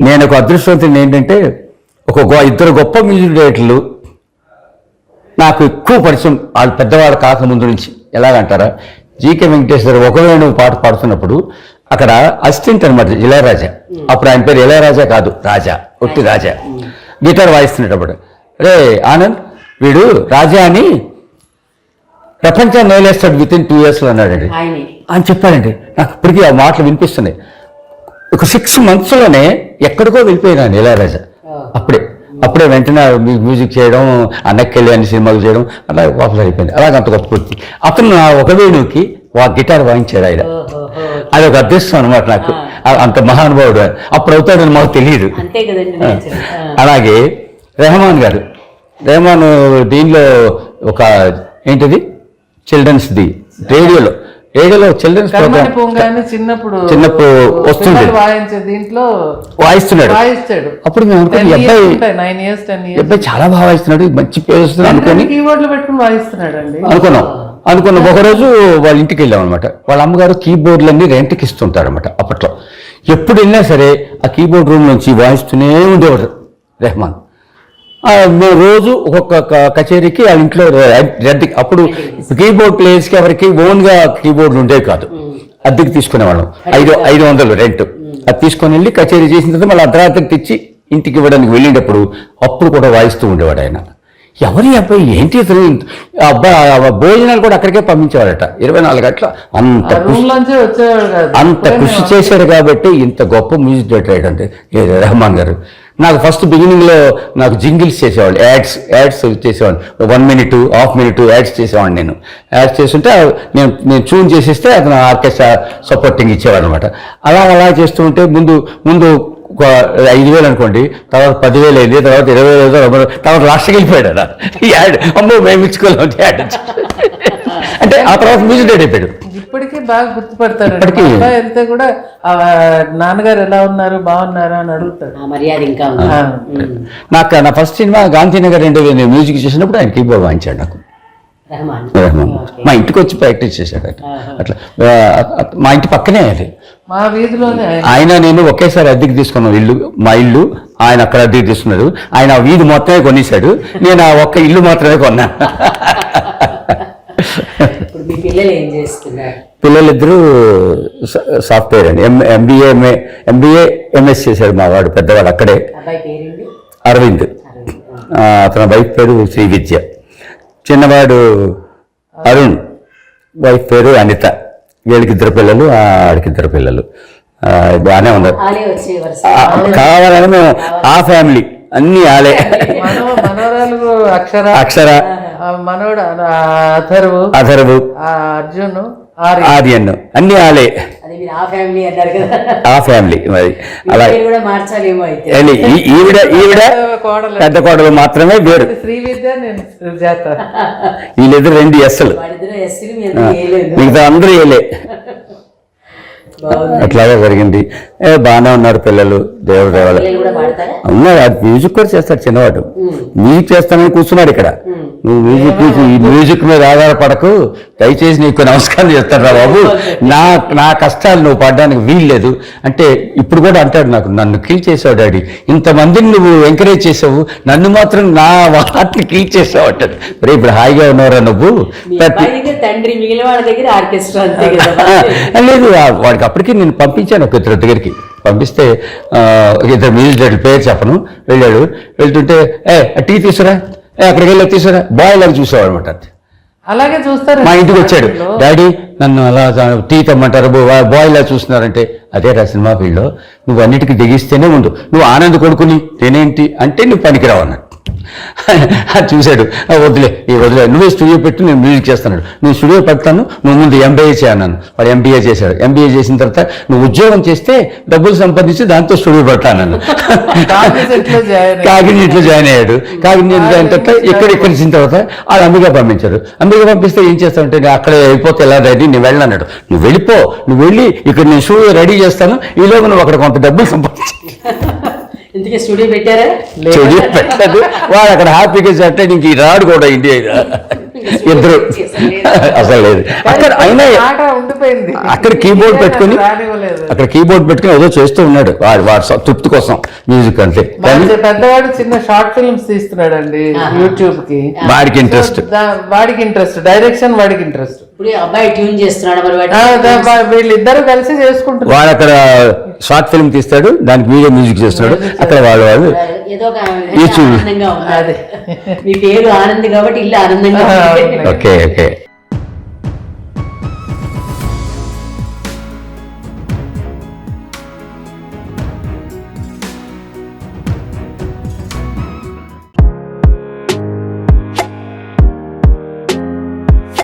నేను ఒక అదృష్టవంతుని ఏంటంటే ఒక గొ- ఇద్దరు గొప్ప మ్యూజిక్ డైరెక్టర్లు నాకు ఎక్కువ పరిచయం వాళ్ళు పెద్దవాళ్ళు కాక ముందు నుంచి. ఎలాగంటారా? జీకే వెంకటేశ్వర ఒకవేళ పాట పాడుతున్నప్పుడు అక్కడ అసిస్టెంట్ అనమాట ఇళయరాజా. అప్పుడు ఆయన పేరు ఇళయరాజా కాదు రాజా ఒట్టి రాజా. గిటార్ వాయిస్తున్నప్పుడు. రే ఆనంద్ వీడు రాజా అని ప్రపంచాన్ని నేలేస్తాడు విత్ ఇన్ టూ ఇయర్స్లో అన్నాడండి. అని చెప్పాడండి. నాకు ఇప్పటికీ ఆ మాటలు వినిపిస్తున్నాయి. ఒక సిక్స్ మంత్స్లోనే ఎక్కడికో వెళ్ళిపోయినాను ఇళయరాజా. అప్పుడే అప్పుడే వెంటనే మ్యూ- మ్యూజిక్ చేయడం అన్నక్కెళ్ళి అన్ని సినిమాలు చేయడం అలా వాపస్ అయిపోయింది. అలాగ అంత గొప్ప వ్యక్తి అతను నా ఒక వేణుకి వా గిటార్ వాయించాడు ఆయన. అది ఒక అదృష్టం అనమాట నాకు. అంత మహానుభావుడు. అప్పుడు అవుతాడని మాకు తెలియదు. అలాగే రెహమాన్ గారు. రెహమాన్ దీనిలో ఒక ఏంటిది? చిల్డ్రన్స్ది రేడియోలో. రేడియోలో చిల్డ్రన్స్ ప్రోగ్రామ్ పొంగాని చిన్నప్పుడు చిన్నప్పుడు వస్తుంది. దీంట్లో వాయిస్తున్నాడు. వాయిస్తాడు. అప్పుడు మేము అనుకుని ఈ అబ్బాయి నైన్ ఇయర్స్ టెన్ ఇయర్స్ అబ్బాయి చాలా బాగా వాయిస్తున్నాడు మంచి పేరు వస్తుంది అనుకొని కీబోర్డ్లో పెట్టుకుని వాయిస్తున్నాడు అండి అనుకున్నాం అనుకున్నాం. ఒకరోజు వాళ్ళ ఇంటికి వెళ్ళాం అనమాట వాళ్ళ అమ్మగారు కీబోర్డులన్నీ రెంట్కి ఇస్తుంటారు అనమాట అప్పట్లో. ఎప్పుడు వెళ్ళినా సరే ఆ కీబోర్డ్ రూమ్ నుంచి వాయిస్తూనే ఉండేవాడు రెహమాన్. రోజు ఒక్కొక్క కచేరీకి వాళ్ళ ఇంట్లో రెడ్డి అప్పుడు కీబోర్డ్ ప్లేయర్స్కి ఎవరికి ఓన్గా కీబోర్డులు ఉండేవి కాదు. అద్దెకి తీసుకునేవాళ్ళం ఐదు ఐదు వందలు రెంట్. అది తీసుకొని వెళ్ళి కచేరీ చేసిన తర్వాత మళ్ళీ అర్ధరాత్రి తెచ్చి ఇంటికి ఇవ్వడానికి వెళ్ళినప్పుడు అప్పుడు కూడా వాయిస్తూ ఉండేవాడు ఆయన. ఎవరి అబ్బాయి ఏంటి ఆ అబ్బాయి ఆ భోజనాలు కూడా అక్కడికే పంపించేవాడట. ఇరవై నాలుగు గంటల అంత అంత కృషి చేశాడు కాబట్టి ఇంత గొప్ప మ్యూజిక్ డైరెక్టర్ అంటే రెహమాన్ గారు. నాకు ఫస్ట్ బిగినింగ్లో నాకు జింగిల్స్ చేసేవాళ్ళు యాడ్స్ యాడ్స్ చేసేవాడిని one minute half minute ads చేసేవాడిని నేను. యాడ్స్ చేస్తుంటే నేను నేను ట్యూన్ చేసేస్తే అతను ఆర్కెస్ట్రా సపోర్టింగ్ ఇచ్చేవాడు అనమాట అలా అలా చేస్తూ ఉంటే ముందు ముందు ఒక ఐదు వేలు అనుకోండి తర్వాత పదివేలు అయింది తర్వాత ఇరవై వేలు తర్వాత లాస్ట్కి వెళ్ళిపోయాడు అలా. ఈ యాడ్ అమ్మో మేము ఇచ్చుకోలేము యాడ్ అంటే ఆ తర్వాత మ్యూజిక్ డేట్ అయిపోయాడు. ఇప్పటికీ బాగా గుర్తుపడతారు. అబ్బాయి వెళ్తే కూడా ఆ నాన్నగారు ఎలా ఉన్నారు బాగున్నారా అని అడుగుతాడు. ఆ మర్యాద ఇంకా. నాకు నా ఫస్ట్ సినిమా గాంధీనగర్ రెండు నేను మ్యూజిక్ చేసినప్పుడు ఆయన కీబోర్డ్ వాయించాడు నాకు. రెహమాన్. మా ఇంటికి వచ్చి ప్రాక్టీస్ చేశాడు. అట్లా మా ఇంటి పక్కనే అది. మా వీధిలోనే ఆయన. నేను ఒకేసారి అద్దెకి తీసుకున్నాం ఇల్లు మా ఇల్లు. ఆయన అక్కడ అద్దెకి తీసుకున్నాడు. ఆయన ఆ వీధి మొత్తమే కొనేశాడు. నేను ఆ ఒక్క ఇల్లు మాత్రమే కొన్నా. ఇప్పుడు మీ పిల్లలు ఏం చేస్తున్నారు? పిల్లలిద్దరూ సాఫ్ట్వేర్ అండి. ఎంబీఏ ఎంఏ ఎంబీఏ ఎంఎస్ చేశాడు మా వాడు పెద్దవాడు అక్కడే. అరవింద్. అతని వైఫ్ పేరు శ్రీ విద్య. చిన్నవాడు అరుణ్ వైఫ్ పేరు అనిత. వీళ్ళకి ఇద్దరు పిల్లలు ఆడికి ఇద్దరు పిల్లలు. బాగానే ఉన్నారు. కావాలని మేము ఆ ఫ్యామిలీ అన్ని ఆలే. అక్షర. అక్షర. మనోడు అథర్వు అధర్వు ఆ అర్జున్ ఆర్య ఆర్యన్ అన్ని ఆలే. ఆ ఫ్యామిలీ అన్నారు కదా. ఆ ఫ్యామిలీ మరి. అలా ఈవిడ ఈవిడ పెద్ద కోడలు. మాత్రమే వేరు. వీళ్ళిద్దరు రెండు ఎస్సలు. మిగతా అందరూ బాగుంది. అట్లాగే జరిగింది. ఏ బాగానే ఉన్నారు పిల్లలు దేవుడు దేవాల పిల్లలు కూడా పాడతారా? ఉన్నారు అది మ్యూజిక్ కూడా చేస్తాడు చిన్నవాడు. మ్యూజిక్ చేస్తానని కూర్చున్నాడు ఇక్కడ. నువ్వు మ్యూజిక్ ఈ మ్యూజిక్ మీద ఆధారపడకు. దయచేసి నీకు నమస్కారం చేస్తాను రా బాబు. నా నా కష్టాలు నువ్వు పడడానికి వీల్లేదు. అంటే ఇప్పుడు కూడా అంటాడు నాకు నన్ను కిల్ చేసావు డాడీ. ఇంతమందిని నువ్వు ఎంకరేజ్ చేసావు. నన్ను మాత్రం నా వాటిని కిల్ చేసావు అంటాడు. మరి ఇప్పుడు హాయిగా ఉన్నవరా నువ్వు. తండ్రి మిగిలిన వాళ్ళ దగ్గర ఆర్కెస్ట్రా లేదు వాడికి అప్పటికి నేను పంపించాను ఒక ఇద్దరు దగ్గరికి. పంపిస్తే ఇద్దరు మ్యూజిక్ డైరెక్టర్ పేరు చెప్పను. వెళ్ళాడు. వెళ్తుంటే ఏ టీ తీసురా అక్కడికి వెళ్ళి తీసురా? బాయ్ లాగా చూసేవాడు అనమాట అలాగే చూస్తారు. మా ఇంటికి వచ్చాడు. డాడీ నన్ను అలా టీ తెమ్మంటారు బాయ్ చూస్తున్నారంటే అదే రా సినిమా ఫీల్డ్లో నువ్వు అన్నిటికీ దిగిస్తేనే ముందు నువ్వు ఆనంద్ కొడుకుని నేనేంటి అంటే నువ్వు పనికిరావు అన్నాడు. చూశాడు. "ఆ, వదిలే ఈ వదిలే నువ్వే స్టూడియో పెట్టి నేను మ్యూజిక్ చేస్తున్నాడు. నేను స్టూడియో పెడతాను నువ్వు ముందు ఎంబీఏ చేయన్నాను వాడు ఎంబీఏ చేశాడు. ఎంబీఏ చేసిన తర్వాత నువ్వు ఉద్యోగం చేస్తే డబ్బులు సంపాదించి దాంతో స్టూడియో పెడతాను కాగ్నిజెంట్లో జాయిన్ అయ్యాడు. కాకినీట్లో జాయిన్ అయ్యాడు? కాకినీట్లో జాయిన్ తర్వాత ఇక్కడ ఇక్కడ ఇచ్చిన తర్వాత వాళ్ళు అంబిగా పంపించారు అంబిగా పంపిస్తే ఏం చేస్తావంటే నేను అక్కడ వెళ్ళిపోతే ఎలా రెడీ? నేను వెళ్ళన్నాడు నువ్వు వెళ్ళిపో నువ్వు వెళ్ళి ఇక్కడ నేను షూ రెడీ చేస్తాను. ఈలోగా నువ్వు అక్కడ కొంత డబ్బులు సంపాదించి. ఇంతకీ స్టూడియో పెట్టారా? పెట్టదు వాడు అక్కడ హ్యాపీగా సెట్ ఇంక రాడు కూడా ఇండియా ఇద్దరు. అసలు లేదు. అక్కడ అయినా తప్పిపోయింది అక్కడ కీబోర్డ్ పెట్టుకొని అక్కడ కీబోర్డ్ పెట్టుకొని ఏదో చేస్తూ ఉన్నాడు. వాడు వాడు తృప్తి కోసం మ్యూజిక్ అంటే. పెద్దవాడు చిన్న షార్ట్ ఫిల్మ్స్ తీస్తున్నాడండి యూట్యూబ్కి వాడికి ఇంట్రెస్ట్ వాడికి ఇంట్రెస్ట్ డైరెక్షన్ వాడికి ఇంట్రెస్ట్ ఇప్పుడు ఈ అబ్బాయి ట్యూన్ చేస్తున్నాడు మరి వాటి వీళ్ళిద్దరు కలిసి చేసుకుంటున్నారు. వాడు అక్కడ షార్ట్ ఫిల్మ్ తీస్తాడు దానికి వీడియో మ్యూజిక్ చేస్తున్నాడు. అక్కడ వాళ్ళు వాళ్ళు ఏదో. ఆనందంగా ఉంది మీ పేరు ఆనంద్ కాబట్టి ఇల్లు ఆనందంగా. Okay okay.